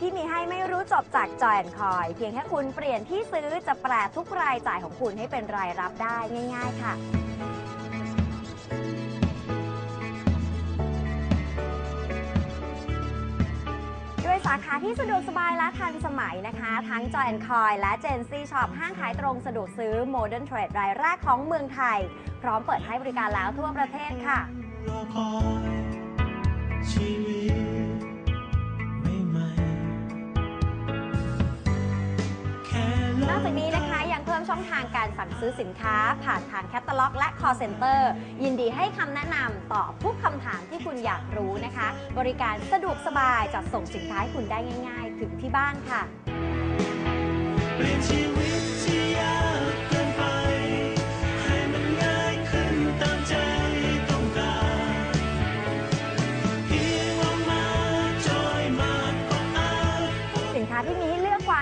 ที่มีให้ไม่รู้จบจากจอยคอย เพียงแค่คุณเปลี่ยนที่ซื้อจะแปลทุกรายจ่ายของคุณให้เป็นรายรับได้ง่าย ๆ ค่ะ ด้วยสาขาที่สะดวกสบายและทันสมัยนะคะ ทั้ง Joy Coy และ Gen Z Shop ห้างขายตรงสะดวกซื้อ Modern Trade รายแรกของเมืองไทย พร้อมเปิดให้บริการแล้วทั่วประเทศค่ะชีวิต อกจากนี้นะคะยังเพิ่มช่องทางการสั่งซื้อสินค้า ผ่านทางแคตตาล็อก และ call center ยินดีให้คำแนะนำตอบทุกคำถามที่คุณอยากรู้นะคะ บริการสะดวกสบายจัดส่งสินค้าให้คุณได้ง่าย ๆ ถึงที่บ้านค่ะ เปลี่ยนชีวิตที่ยากเกินไป ให้มันง่ายขึ้นตามใจต้องการเพียงลองมาจอยมาก็อาจ สินค้าที่มีให้